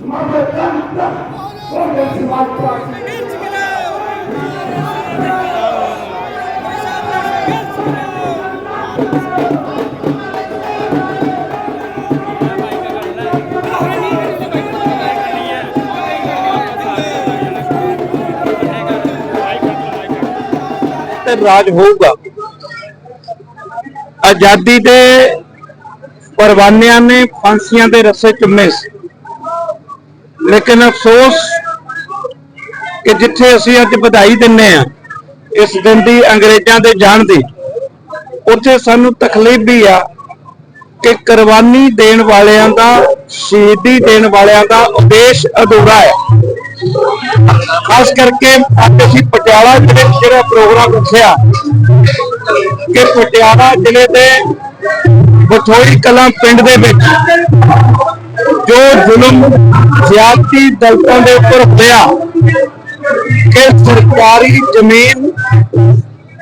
Come on, let's go. ਨਿਰੰਤਰ ਰਾਜ ਹੋਊਗਾ। ਆਜ਼ਾਦੀ ਦੇ ਪਰਵਾਨਿਆਂ ਨੇ ਫਾਂਸੀਆਂ ਦੇ ਰਸੇ ਚੁੰਮੇ ਸੀ। ਲੇਕਿਨ ਅਫਸੋਸ ਕਿ ਜਿੱਥੇ ਅਸੀਂ ਅੱਜ ਵਧਾਈ ਦਿੰਨੇ ਆ ਇਸ ਦਿਨ ਦੀ ਅੰਗਰੇਜ਼ਾਂ ਦੇ ਜਾਣ ਦੀ, ਉੱਥੇ ਸਾਨੂੰ ਤਕਲੀਫ ਵੀ ਆ ਕਿ ਕੁਰਬਾਨੀ ਦੇਣ ਵਾਲਿਆਂ ਦਾ, ਸ਼ਹੀਦੀ ਦੇਣ ਵਾਲਿਆਂ ਦਾ ਉਦੇਸ਼ ਅਧੂਰਾ ਹੈ। ਖਾਸ ਕਰਕੇ ਅੱਜ ਅਸੀਂ ਪਟਿਆਲਾ ਜ਼ਿਲ੍ਹੇ ਜਿਹੜਾ ਪ੍ਰੋਗਰਾਮ ਰੱਖਿਆ ਕਿ ਪਟਿਆਲਾ ਜ਼ਿਲ੍ਹੇ ਦੇ ਬਥੋਈ ਕਲਾਂ ਪਿੰਡ ਦੇ ਵਿੱਚ ਜੋ ਜ਼ੁਲਮ ਜ਼ਿਆਦਤੀ ਦਲਤਾਂ ਦੇ ਉੱਪਰ ਹੋਇਆ ਕਿ ਸਰਕਾਰੀ ਜ਼ਮੀਨ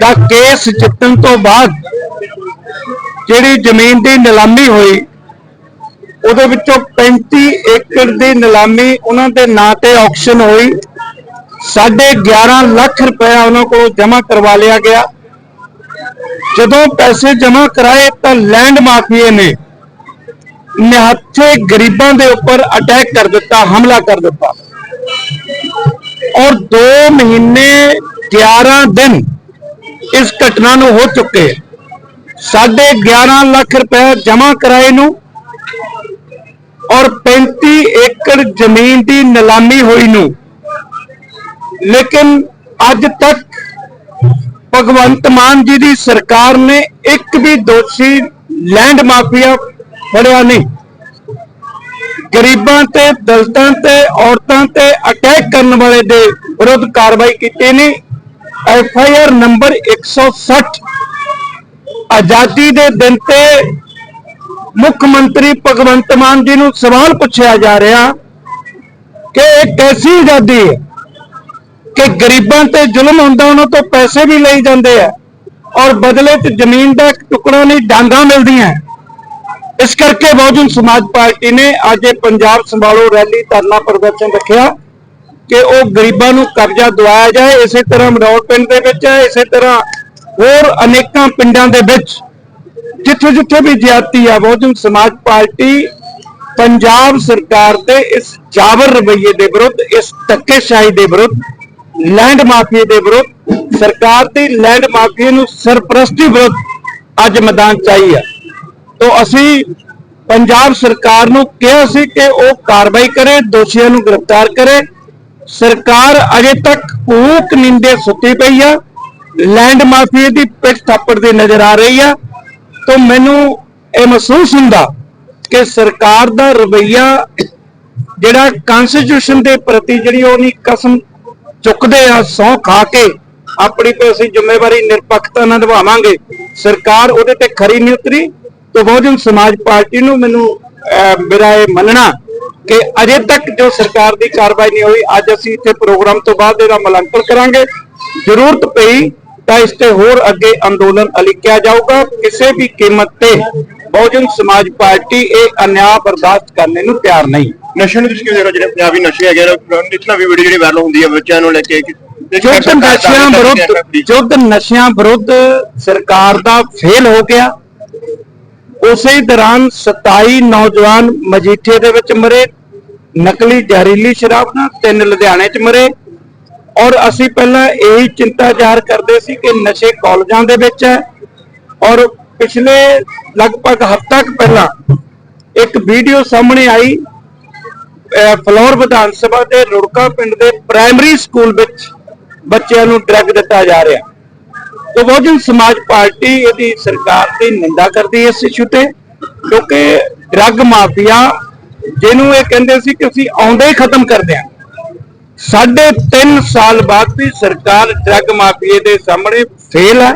ਦਾ ਕੇਸ ਜਿੱਤਣ ਤੋਂ ਬਾਅਦ ਜਿਹੜੀ ਜ਼ਮੀਨ ਦੀ ਨਿਲਾਮੀ ਹੋਈ, ਉਹਦੇ ਵਿੱਚੋਂ 35 ਏਕੜ ਦੀ ਨਿਲਾਮੀ ਉਹਨਾਂ ਦੇ ਨਾਂ ਤੇ ਆਕਸ਼ਨ ਹੋਈ। ਸਾਢੇ 11 ਲੱਖ ਰੁਪਇਆ ਉਹਨਾਂ ਕੋਲੋਂ ਜਮ੍ਹਾਂ ਕਰਵਾ ਲਿਆ ਗਿਆ। ਜਦੋਂ ਪੈਸੇ ਜਮ੍ਹਾਂ ਕਰਾਏ ਤਾਂ ਲੈਂਡ ਮਾਫੀਏ ਨੇ ਨਿਹੱਥੇ ਗਰੀਬਾਂ ਦੇ ਉੱਪਰ ਅਟੈਕ ਕਰ ਦਿੱਤਾ, ਹਮਲਾ ਕਰ ਦਿੱਤਾ। ਔਰ 2 ਮਹੀਨੇ 11 ਦਿਨ ਇਸ ਘਟਨਾ ਨੂੰ ਹੋ ਚੁੱਕੇ। ਸਾਢੇ 11 ਲੱਖ ਰੁਪਏ ਜਮ੍ਹਾਂ ਕਰਾਏ ਨੂੰ ਔਰ 35 ਏਕੜ ਜ਼ਮੀਨ ਦੀ ਨਿਲਾਮੀ ਹੋਈ ਨੂੰ ਲੇਕਿਨ ਅੱਜ ਤੱਕ ਭਗਵੰਤ ਮਾਨ ਜੀ ਦੀ ਸਰਕਾਰ ਨੇ ਇੱਕ ਵੀ ਦੋਸ਼ੀ ਲੈਂਡ ਮਾਫੀਆ ਫੜਿਆ ਨਹੀਂ। ਗਰੀਬਾਂ ਤੇ, ਦਲਤਾਂ ਤੇ, ਔਰਤਾਂ ਤੇ ਅਟੈਕ ਕਰਨ ਵਾਲੇ ਦੇ ਵਿਰੁੱਧ ਕਾਰਵਾਈ ਕੀਤੀ ਨਹੀਂ। ਐਫ ਆਈ ਆਰ ਨੰਬਰ 160 ਆਜ਼ਾਦੀ ਦੇ ਦਿਨ ਤੇ ਮੁੱਖ ਮੰਤਰੀ ਭਗਵੰਤ ਮਾਨ ਜੀ ਨੂੰ ਸਵਾਲ ਪੁੱਛਿਆ ਜਾ ਰਿਹਾ ਕਿ ਇਹ ਕੈਸੀ ਆਜ਼ਾਦੀ ਹੈ? ਕਿ ਗਰੀਬਾਂ ਤੇ ਜ਼ੁਲਮ ਹੁੰਦਾ, ਉਹਨਾਂ ਤੋਂ ਪੈਸੇ ਵੀ ਲਈ ਜਾਂਦੇ ਆ। ਔਰ ਬਦਲੇ 'ਚ ਜ਼ਮੀਨ ਦਾ ਇੱਕ ਟੁਕੜਾ ਨਹੀਂ, ਡਾਂਗਾ ਮਿਲਦੀਆਂ। ਇਸ ਕਰਕੇ ਬਹੁਜਨ ਸਮਾਜ ਪਾਰਟੀ ਨੇ ਅੱਜ ਇਹ ਪੰਜਾਬ ਸੰਭਾਲੋ ਰੈਲੀ ਧਰਨਾ ਪ੍ਰਦਰਸ਼ਨ ਰੱਖਿਆ ਕਿ ਉਹ ਗਰੀਬਾਂ ਨੂੰ ਕਰਜ਼ਾ ਦਵਾਇਆ ਜਾਏ, ਇਸੇ ਤਰ੍ਹਾਂ ਮਰੌੜ ਪਿੰਡ ਦੇ ਵਿੱਚ ਹੈ, ਇਸੇ ਤਰ੍ਹਾਂ ਹੋਰ ਅਨੇਕਾਂ ਪਿੰਡਾਂ ਦੇ ਵਿੱਚ। ਜਿੱਥੇ ਜਿੱਥੇ ਵੀ ਜ਼ਿਆਦਤੀ ਆ, ਬਹੁਜਨ ਸਮਾਜ ਪਾਰਟੀ ਪੰਜਾਬ ਸਰਕਾਰ ਦੇ ਇਸ ਜਾਬਰ ਰਵੱਈਏ ਦੇ ਵਿਰੁੱਧ, ਇਸ ਧੱਕੇਸ਼ਾਹੀ ਦੇ ਵਿਰੁੱਧ ਲੈਂਡ ਮਾਫੀਏ ਦੇ ਵਿਰੁੱਧ, ਸਰਕਾਰ ਦੀ ਲੈਂਡ ਮਾਫੀਏ ਨੂੰ ਸਰਪ੍ਰਸਤੀ ਵਿਰੁੱਧ ਅੱਜ ਮੈਦਾਨ ਚਾਹੀ ਆ ਤੋਂ ਅਸੀਂ ਪੰਜਾਬ ਸਰਕਾਰ ਨੂੰ ਕਿਹਾ ਸੀ ਕਿ ਉਹ ਕਾਰਵਾਈ ਕਰੇ, ਦੋਸ਼ੀਆਂ ਨੂੰ ਗ੍ਰਿਫਤਾਰ ਕਰੇ। ਸਰਕਾਰ ਅਜੇ ਤੱਕ ਭੂਕ ਨਿੰਦੇ ਸੁੱਤੀ ਪਈ ਆ। ਲੈਂਡ ਮਾਫੀਏ ਦੀ ਪਿੱਠ ਥੱਪੜ ਦੀ ਨਜ਼ਰ ਆ ਰਹੀ ਆ। ਤੋਂ ਮੈਨੂੰ ਇਹ ਮਹਿਸੂਸ ਹੁੰਦਾ ਕਿ ਸਰਕਾਰ ਦਾ ਰਵਈਆ ਜਿਹੜਾ ਕਨਸਟੀਟਿਊਸ਼ਨ ਦੇ ਪ੍ਰਤੀ ਜਿਹੜੀ ਉਹਨੀ ਕਸਮ ਚੁੱਕਦੇ ਆ ਸੌ ਖਾ ਕੇ ਆਪਣੀ ਤੇ ਅਸੀਂ ਜ਼ਿੰਮੇਵਾਰੀ ਨਿਰਪੱਖਤਾ ਨਾਲ ਨਿਭਾਵਾਂਗੇ। ਸਰਕਾਰ ਉਹਦੇ ਤੇ ਖਰੀ ਨਹੀਂ ਉਤਰੀ ਤੇ ਬਹੁਜਨ ਸਮਾਜ ਪਾਰਟੀ ਨੂੰ ਮੈਨੂੰ ਮੇਰਾ ਇਹ ਮੰਨਣਾ ਕਿ ਅਜੇ ਤੱਕ ਜੋ ਸਰਕਾਰ ਦੀ ਕਾਰਵਾਈ ਨਹੀਂ ਹੋਈ, ਅੱਜ ਅਸੀਂ ਇੱਥੇ ਪ੍ਰੋਗਰਾਮ ਤੋਂ ਬਾਅਦ ਇਹਦਾ ਮੁਲਾਂਕਣ ਕਰਾਂਗੇ। ਜ਼ਰੂਰਤ ਪਈ ਤਾਂ ਇਸ ਤੇ ਹੋਰ ਅੱਗੇ ਅੰਦੋਲਨ ਅਲਿਕਿਆ ਜਾਊਗਾ। ਕਿਸੇ ਵੀ ਕੀਮਤ ਤੇ ਬਹੁਜਨ ਸਮਾਜ ਪਾਰਟੀ ਇਹ ਅਨਿਆਂ ਬਰਦਾਸ਼ਤ ਕਰਨੇ ਨੂੰ ਤਿਆਰ ਨਹੀਂ। ਨਸ਼ੇ ਨੂੰ ਤੁਸੀਂ ਕਿਵੇਂ ਦੇਖੋ ਜਿਹੜੇ ਪੰਜਾਬੀ ਨਸ਼ੇ ਹੈਗੇ ਨੇ ਇਤਨਾ ਵੀ ਵੀਡੀਓ ਜਿਹੜੀ ਵਾਇਰਲ ਹੁੰਦੀ ਹੈ ਬੱਚਿਆਂ ਨੂੰ ਲੈ ਕੇ ਯੁੱਧ ਨਸ਼ਿਆਂ ਵਿਰੁੱਧ ਯੁੱਧ ਨਸ਼ਿਆਂ ਵਿਰੁੱਧ ਸਰਕਾਰ ਦਾ ਫੇਲ ਹੋ ਗਿਆ। ਉਸੇ ਦੌਰਾਨ 27 ਨੌਜਵਾਨ ਮਜੀਠੇ ਦੇ ਵਿੱਚ ਮਰੇ। ਨਕਲੀ ਜ਼ਹਿਰੀਲੀ ਸ਼ਰਾਬ ਨਾਲ ਤਿੰਨ ਲੁਧਿਆਣੇ 'ਚ ਮਰੇ। ਔਰ ਅਸੀਂ ਪਹਿਲਾਂ ਇਹੀ ਚਿੰਤਾ ਜ਼ਾਹਰ ਕਰਦੇ ਸੀ ਕਿ ਨਸ਼ੇ ਕਾਲਜਾਂ ਦੇ ਵਿੱਚ ਹੈ। ਔਰ ਪਿਛਲੇ ਲਗਭਗ ਹਫ਼ਤਾ ਕੁ ਪਹਿਲਾਂ ਇੱਕ ਵੀਡੀਓ ਸਾਹਮਣੇ ਆਈ। ਫਲੋਰ ਵਿਧਾਨ ਸਭਾ ਦੇ ਰੁੜਕਾ ਪਿੰਡ ਦੇ ਪ੍ਰਾਇਮਰੀ ਸਕੂਲ ਵਿੱਚ ਬੱਚਿਆਂ ਨੂੰ ਡਰੱਗ ਦਿੱਤਾ ਜਾ ਰਿਹਾ। ਤੇ ਬਹੁਜਨ ਸਮਾਜ ਪਾਰਟੀ ਇਹਦੀ ਸਰਕਾਰ ਦੀ ਨਿੰਦਾ ਕਰਦੀ ਹੈ ਇਸ ਇਸ਼ੂ ਤੇ, ਕਿਉਂਕਿ ਡਰੱਗ ਮਾਫੀਆ ਜਿਹਨੂੰ ਇਹ ਕਹਿੰਦੇ ਸੀ ਕਿ ਅਸੀਂ ਆਉਂਦੇ ਹੀ ਖਤਮ ਕਰ ਦਿਆਂਗੇ। ਸਾਢੇ 3 ਸਾਲ ਬਾਅਦ ਵੀ ਸਰਕਾਰ ਡਰੱਗ ਮਾਫੀਏ ਦੇ ਸਾਹਮਣੇ ਫੇਲ ਹੈ।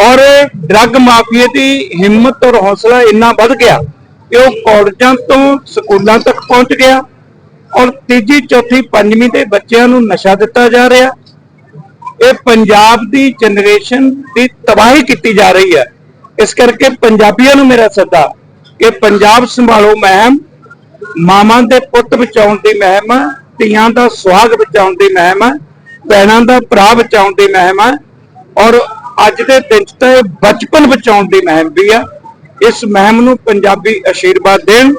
ਔਰ ਡਰੱਗ ਮਾਫੀਏ ਦੀ ਹਿੰਮਤ ਔਰ ਹੌਸਲਾ ਇੰਨਾ ਵੱਧ ਗਿਆ ਕਿ ਉਹ ਕਾਲਜਾਂ ਤੋਂ ਸਕੂਲਾਂ ਤੱਕ ਪਹੁੰਚ ਗਿਆ ਔਰ ਤੀਜੀ ਚੌਥੀ ਪੰਜਵੀਂ ਦੇ ਬੱਚਿਆਂ ਨੂੰ ਨਸ਼ਾ ਦਿੱਤਾ ਜਾ ਰਿਹਾ। ਇਹ ਪੰਜਾਬ ਦੀ ਜਨਰੇਸ਼ਨ ਦੀ ਤਬਾਹੀ ਕੀਤੀ ਜਾ ਰਹੀ ਹੈ। ਇਸ ਕਰਕੇ ਪੰਜਾਬੀਆਂ ਨੂੰ ਮੇਰਾ ਸੱਦਾ ਕਿ ਪੰਜਾਬ ਸੰਭਾਲੋ ਮਹਿਮ ਮਾਵਾਂ ਦੇ ਪੁੱਤ ਬਚਾਉਣ ਦੀ ਮਹਿਮ ਹੈ, ਧੀਆਂ ਦਾ ਸੁਹਾਗ ਬਚਾਉਣ ਦੀ ਮਹਿਮ ਹੈ, ਭੈਣਾਂ ਦਾ ਭਰਾ ਬਚਾਉਣ ਦੀ ਮਹਿਮ ਹੈ ਔਰ ਅੱਜ ਦੇ ਦਿਨ 'ਚ ਤਾਂ ਇਹ ਬਚਪਨ ਬਚਾਉਣ ਦੀ ਮਹਿਮ ਵੀ ਆ। ਇਸ ਮਹਿਮ ਨੂੰ ਪੰਜਾਬੀ ਆਸ਼ੀਰਵਾਦ ਦੇਣ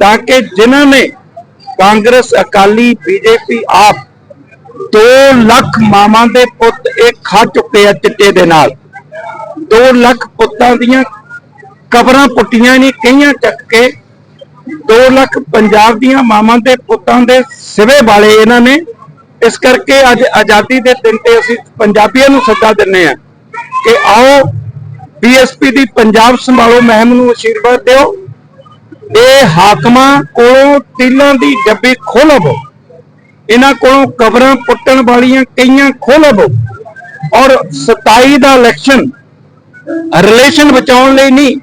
ਤਾਂ ਕਿ ਜਿਨ੍ਹਾਂ ਨੇ ਕਾਂਗਰਸ, ਅਕਾਲੀ, ਬੀਜੇਪੀ ਆਪ 2 ਲੱਖ ਮਾਵਾਂ ਦੇ ਪੁੱਤ ਇਹ ਖਾ ਚੁੱਕੇ ਆ ਚਿੱਟੇ ਦੇ ਨਾਲ। 2 ਲੱਖ ਪੁੱਤਾਂ ਦੀਆਂ ਕਬਰਾਂ ਪੁੱਟੀਆਂ ਨਹੀਂ, ਕਈਆਂ ਚੱਕ ਕੇ 2 ਲੱਖ ਪੰਜਾਬ ਦੀਆਂ ਮਾਵਾਂ ਦੇ ਪੁੱਤਾਂ ਦੇ ਸਿਵੇ ਵਾਲੇ ਇਹਨਾਂ ਨੇ। ਇਸ ਕਰਕੇ ਅੱਜ ਆਜ਼ਾਦੀ ਦੇ ਦਿਨ ਤੇ ਅਸੀਂ ਪੰਜਾਬੀਆਂ ਨੂੰ ਸੱਦਾ ਦਿੰਨੇ ਆ ਕਿ ਆਓ ਬੀਐਸਪੀ ਦੀ ਪੰਜਾਬ ਸੰਭਾਲੋ ਮਹਿਮ ਨੂੰ ਅਸ਼ੀਰਵਾਦ ਦਿਓ। ਇਹ ਹਾਕਮਾਂ ਕੋਲੋਂ ਤਿਲਾਂ ਦੀ ਡੱਬੀ ਖੋਲਵੋ ਇਹਨਾਂ ਕੋਲੋਂ ਕਬਰਾਂ ਪੁੱਟਣ ਵਾਲੀਆਂ ਕਈਆਂ ਖੋਲਵੋ ਔਰ 27 ਦਾ ਇਲੈਕਸ਼ਨ ਰਿਲੇਸ਼ਨ ਬਚਾਉਣ ਲਈ ਨਹੀਂ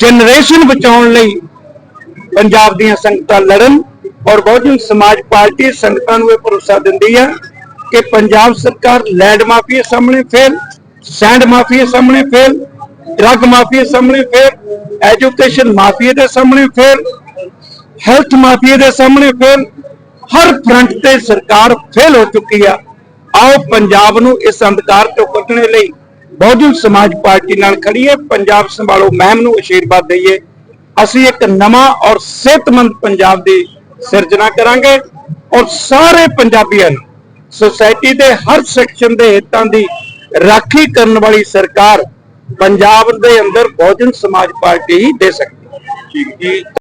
ਜਨਰੇਸ਼ਨ ਬਚਾਉਣ ਲਈ ਪੰਜਾਬ ਦੀਆਂ ਸੰਗਤਾਂ ਲੜਨ ਔਰ ਬਹੁਜਨ ਸਮਾਜ ਪਾਰਟੀ ਸੰਗਤਾਂ ਨੂੰ ਇਹ ਭਰੋਸਾ ਦਿੰਦੀ ਹੈ ਕਿ ਪੰਜਾਬ ਸਰਕਾਰ ਲੈਂਡ ਮਾਫੀਆ ਸਾਹਮਣੇ ਫੇਲ, ਸੈਂਡ ਮਾਫੀਆ ਸਾਹਮਣੇ ਫੇਲ ਡਰੱਗ ਮਾਫੀਆ ਸਾਹਮਣੇ ਫੇਰ ਐਜੂਕੇਸ਼ਨ ਮਾਫੀਆ ਦੇ ਸਾਹਮਣੇ ਫੇਰ ਹੈਲਥ ਮਾਫੀਆ ਦੇ ਸਾਹਮਣੇ ਫੇਲ ਹਰ ਫਰੰਟ ਤੇ ਸਰਕਾਰ ਫੇਲ ਹੋ ਚੁੱਕੀ ਆ। ਆਓ ਪੰਜਾਬ ਨੂੰ ਇਸ ਅੰਧਕਾਰ ਤੋਂ ਕੱਢਣ ਲਈ ਬਹੁਜਨ ਸਮਾਜ ਪਾਰਟੀ ਨਾਲ ਖੜੀਏ ਪੰਜਾਬ ਸੰਭਾਲੋ ਮਹਿਮ ਨੂੰ ਅਸ਼ੀਰਵਾਦ ਦਈਏ। ਅਸੀਂ ਇੱਕ ਨਵਾਂ ਔਰ ਸਿਹਤਮੰਦ ਪੰਜਾਬ ਦੀ ਸਿਰਜਣਾ ਕਰਾਂਗੇ ਔਰ ਸਾਰੇ ਪੰਜਾਬੀਆਂ ਨੂੰ ਸੋਸਾਇਟੀ ਦੇ ਹਰ ਸੈਕਸ਼ਨ ਦੇ ਹਿੱਤਾਂ ਦੀ ਰਾਖੀ ਕਰਨ ਵਾਲੀ ਸਰਕਾਰ ਪੰਜਾਬ ਦੇ ਅੰਦਰ ਬਹੁਜਨ ਸਮਾਜ ਪਾਰਟੀ ਹੀ ਦੇ ਸਕਦੀ। ਹੈ